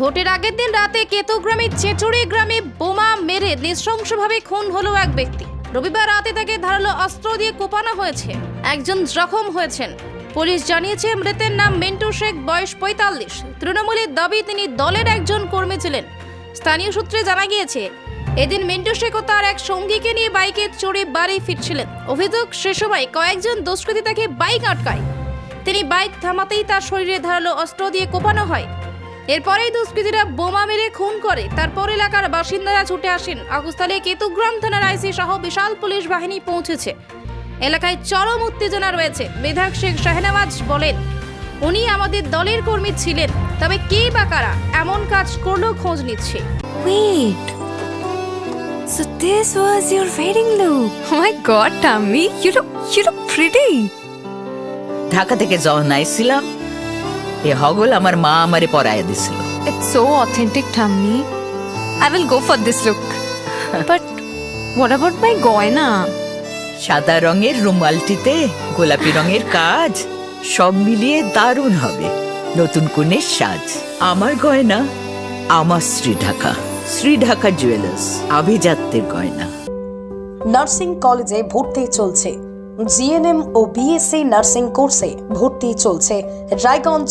ভোটের আগের দিন রাতে কেতুগ্রামে চেচুড়ি গ্রামে বোমা মেরে নৃশংসভাবে খুন হলো এক ব্যক্তি। রবিবার রাতে তাকে ধারালো অস্ত্র দিয়ে কোপানো হয়েছে। একজন জখম হয়েছেন। পুলিশ জানিয়েছে মৃতের নাম মিন্টু শেখ, বয়স পঁয়তাল্লিশ। তৃণমূলের দাবি, তিনি দলের একজন কর্মী ছিলেন। স্থানীয় সূত্রে জানা গিয়েছে, এদিন মিন্টু শেখ ও তার এক সঙ্গীকে নিয়ে বাইকে চড়ে বাড়ি ফিরছিলেন। অভিযোগ, সে সময় কয়েকজন দুষ্কৃতী তাকে বাইক আটকায়। তিনি বাইক থামাতেই তার শরীরে ধারালো অস্ত্র দিয়ে কোপানো হয়। এরপরেই দুষ্কৃতীরা বোমা মেরে খুন করে তারপর এলাকার বাসিন্দারা ছুটে আসেন আগস্তালে কেতুগ্রাম থানার আইসি সহ বিশাল পুলিশ বাহিনী পৌঁছেছে এলাকায় চরম উত্তেজনা রয়েছে বিধায়ক শেখ শাহনামাজ বলেন উনি আমাদের দলের কর্মী ছিলেন তবে কে বা কারা এমন কাজ করল খোঁজ নিচ্ছে Wait. So this was your wedding look. Oh my god, Tammy, you look you look pretty. Dhaka থেকে যখন আইছিলাম এ হগল আমার মা আমারে পরাইয়া দিছিল It's so authentic, Tammy. I will go for this look. but what about my goina? সাদা রঙের রুমালটিতে গোলাপি রঙের কাজ সব মিলিয়ে দারুণ হবে নতুন কনের সাজ আমার গয়না আমার শ্রী ঢাকা শ্রী ঢাকা জুয়েলার্স আভিজাত্যের গয়না নার্সিং কলেজে ভর্তি চলছে জিএনএম ও বিএসসি নার্সিং কোর্সে ভর্তি চলছে Raiganj